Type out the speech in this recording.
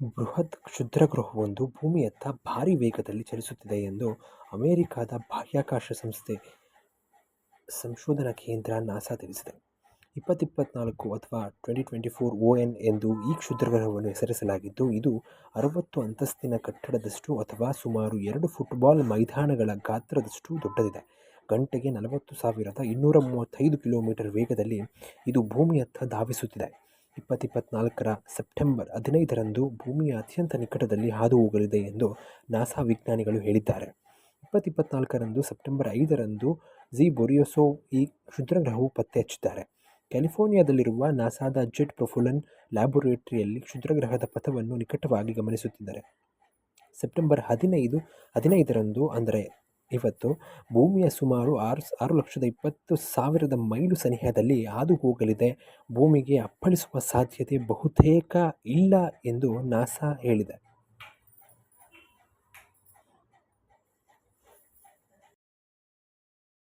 ಬೃಹತ್ ಕ್ಷುದ್ರಗ್ರಹವೊಂದು ಭೂಮಿಯತ್ತ ಭಾರಿ ವೇಗದಲ್ಲಿ ಚಲಿಸುತ್ತಿದೆ ಎಂದು ಅಮೆರಿಕಾದ ಬಾಹ್ಯಾಕಾಶ ಸಂಸ್ಥೆ ಸಂಶೋಧನಾ ಕೇಂದ್ರ ನಾಸಾ ತಿಳಿಸಿದೆ. ಇಪ್ಪತ್ತು ಇಪ್ಪತ್ತ್ನಾಲ್ಕು ಅಥವಾ twenty twenty four O N ಎಂದು ಈ ಕ್ಷುದ್ರಗ್ರಹವನ್ನು ಹೆಸರಿಸಲಾಗಿದ್ದು, ಇದು ಅರವತ್ತು ಅಂತಸ್ತಿನ ಕಟ್ಟಡದಷ್ಟು ಅಥವಾ ಸುಮಾರು ಎರಡು ಫುಟ್ಬಾಲ್ ಮೈದಾನಗಳ ಗಾತ್ರದಷ್ಟು ದೊಡ್ಡದಿದೆ. ಗಂಟೆಗೆ ನಲವತ್ತು ಸಾವಿರದ ಇನ್ನೂರ ಮೂವತ್ತೈದು ಕಿಲೋಮೀಟರ್ ವೇಗದಲ್ಲಿ ಇದು ಭೂಮಿಯತ್ತ ಧಾವಿಸುತ್ತಿದೆ. ಇಪ್ಪತ್ತು ಇಪ್ಪತ್ತ್ನಾಲ್ಕರ ಸೆಪ್ಟೆಂಬರ್ ಹದಿನೈದರಂದು ಭೂಮಿಯ ಅತ್ಯಂತ ನಿಕಟದಲ್ಲಿ ಹಾದು ಹೋಗಲಿದೆ ಎಂದು ನಾಸಾ ವಿಜ್ಞಾನಿಗಳು ಹೇಳಿದ್ದಾರೆ. ಇಪ್ಪತ್ತು ಇಪ್ಪತ್ತ್ನಾಲ್ಕರಂದು ಸೆಪ್ಟೆಂಬರ್ ಐದರಂದು ಜಿ ಬೊರಿಯೊಸೋವ್ ಈ ಕ್ಷುದ್ರಗ್ರಹವು ಪತ್ತೆ ಹಚ್ಚಿದ್ದಾರೆ ಕ್ಯಾಲಿಫೋರ್ನಿಯಾದಲ್ಲಿರುವ ನಾಸಾದ ಜೆಟ್ ಪ್ರೊಫುಲನ್ ಲ್ಯಾಬೊರೇಟರಿಯಲ್ಲಿ ಕ್ಷುದ್ರಗ್ರಹದ ಪಥವನ್ನು ನಿಕಟವಾಗಿ ಗಮನಿಸುತ್ತಿದ್ದಾರೆ. ಸೆಪ್ಟೆಂಬರ್ ಹದಿನೈದು ಹದಿನೈದರಂದು ಅಂದರೆ ಇವತ್ತು ಭೂಮಿಯ ಸುಮಾರು ಆರು ಆರು ಲಕ್ಷದ ಇಪ್ಪತ್ತು ಸಾವಿರದ ಮೈಲು ಸನಿಹದಲ್ಲಿ ಹಾದು ಹೋಗಲಿದೆ ಭೂಮಿಗೆ ಅಪ್ಪಳಿಸುವ ಸಾಧ್ಯತೆ ಬಹುತೇಕ ಇಲ್ಲ ಎಂದು ನಾಸಾ ಹೇಳಿದೆ.